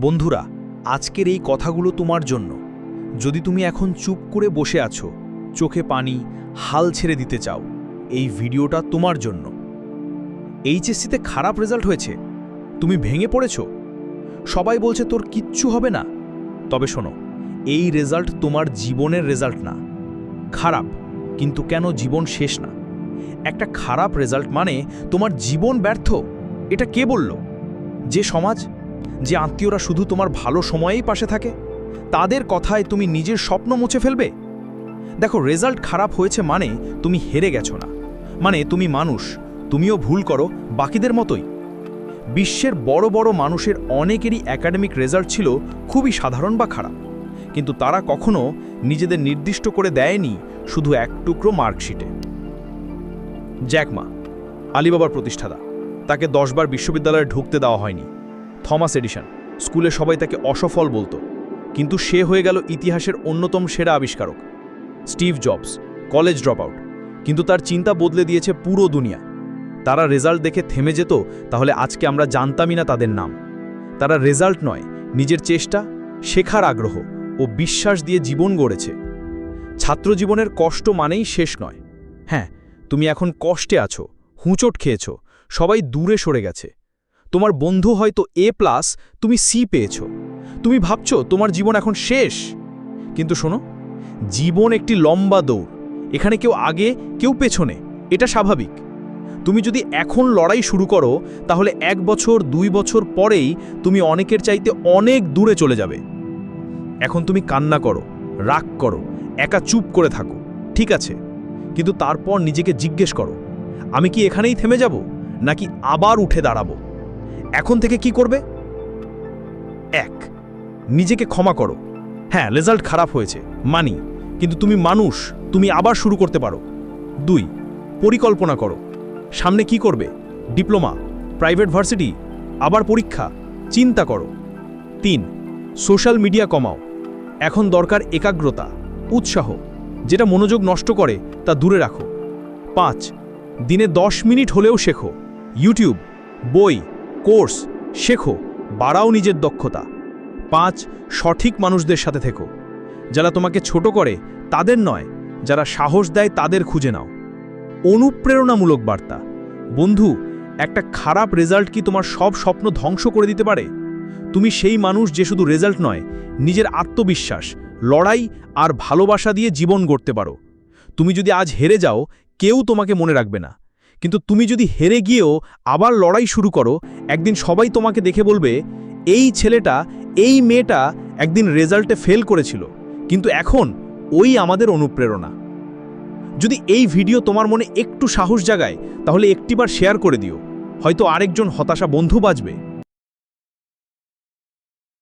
বন্ধুরা, আজকের এই কথাগুলো তোমার জন্য। যদি তুমি এখন চুপ করে বসে আছো, চোখে পানি, হাল ছেড়ে দিতে চাও, এই ভিডিওটা তোমার জন্য। এইচএসসিতে খারাপ রেজাল্ট হয়েছে। তুমি ভেঙে পড়েছ। সবাই বলছে তোর কিচ্ছু হবে না। তবে শোনো, এই রেজাল্ট তোমার জীবনের রেজাল্ট না। খারাপ, কিন্তু কেন জীবন শেষ না? একটা খারাপ রেজাল্ট মানে তোমার জীবন ব্যর্থ। এটা কে বলল? যে সমাজ যে আত্মীয়রা শুধু তোমার ভালো সময়েই পাশে থাকে, তাদের কথায় তুমি নিজের স্বপ্ন মুছে ফেলবে? দেখো, রেজাল্ট খারাপ হয়েছে মানে তুমি হেরে গেছো না। মানে তুমি মানুষ, তুমিও ভুল করো, বাকিদের মতোই। বিশ্বের বড় বড় মানুষের অনেকেরই একাডেমিক রেজাল্ট ছিল খুবই সাধারণ বা খারাপ। কিন্তু তারা কখনো নিজেদের নির্দিষ্ট করে দেয়নি শুধু এক টুকরো মার্কশিটে। জ্যাকমা আলিবাবার প্রতিষ্ঠাতা, তাকে দশবার বিশ্ববিদ্যালয়ে ঢুকতে দেওয়া হয়নি। Thomas Edison. স্কুলে সবাই তাকে অসফল বলতো। কিন্তু সে হয়ে গেল ইতিহাসের অন্যতম সেরা আবিষ্কারক। Steve Jobs, college drop out কিন্তু তার চিন্তা বদলে দিয়েছে পুরো দুনিয়া। তারা রেজাল্ট দেখে থেমে যেত, তাহলে আজকে আমরা জানতামই না তাদের নাম। তারা রেজাল্ট নয়, নিজের চেষ্টা, শেখার আগ্রহ ও বিশ্বাস দিয়ে জীবন গড়েছে। ছাত্র জীবনের কষ্ট মানেই শেষ নয়। হ্যাঁ তুমি এখন কষ্টে আছো, হুঁচট খেয়েছো, সবাই দূরে সরে গেছে। তোমার বন্ধু হয়তো এ প্লাস তুমি সি পেয়েছ। তুমি ভাবছ তোমার জীবন এখন শেষ। কিন্তু শোনো, জীবন একটি লম্বা দৌড়। এখানে কেউ আগে, কেউ পেছনে। এটা স্বাভাবিক। তুমি যদি এখন লড়াই শুরু করো, তাহলে এক বছর, দুই বছর পরেই তুমি অনেকের চাইতে অনেক দূরে চলে যাবে। এখন তুমি কান্না করো, রাগ করো, একা চুপ করে থাকো, ঠিক আছে? কিন্তু তারপর নিজেকে জিজ্ঞেস করো, আমি কি এখানেই থেমে যাব? নাকি আবার উঠে দাঁড়াবো? এখন থেকে কি করবে? এক, নিজেকে ক্ষমা করো। হ্যাঁ রেজাল্ট খারাপ হয়েছে, মানি। কিন্তু তুমি মানুষ, তুমি আবার শুরু করতে পারো। দুই, পরিকল্পনা করো। সামনে কি করবে? ডিপ্লোমা প্রাইভেট ভার্সিটি আবার পরীক্ষা, চিন্তা করো। তিন সোশ্যাল মিডিয়া কমাও। এখন দরকার একাগ্রতা, উৎসাহ, যেটা মনোযোগ নষ্ট করে, তা দূরে রাখো। পাঁচ, দিনে দশ মিনিট হলেও শেখো। ইউটিউব বই কোর্স, শেখো, বাড়াও নিজের দক্ষতা। পাঁচ, সঠিক মানুষদের সাথে থেকো। যারা তোমাকে ছোট করে, তাদের নয়, যারা সাহস দেয় তাদের খুঁজে নাও। অনুপ্রেরণামূলক বার্তা। বন্ধু, একটা খারাপ রেজাল্ট কি তোমার সব স্বপ্ন ধ্বংস করে দিতে পারে? তুমি সেই মানুষ যে শুধু রেজাল্ট নয়, নিজের আত্মবিশ্বাস, লড়াই আর ভালোবাসা দিয়ে জীবন গড়তে পারো। তুমি যদি আজ হেরে যাও, কেউ তোমাকে মনে রাখবে না। কিন্তু তুমি যদি হেরে গিয়েও আবার লড়াই শুরু করো, একদিন সবাই তোমাকে দেখে বলবে, এই ছেলেটা, এই মেয়েটা একদিন রেজাল্টে ফেল করেছিল। কিন্তু এখন ওই আমাদের অনুপ্রেরণা। যদি এই ভিডিও তোমার মনে একটু সাহস জাগায়, তাহলে একটিবার শেয়ার করে দিও। হয়তো আরেকজন হতাশা বন্ধু বাজবে।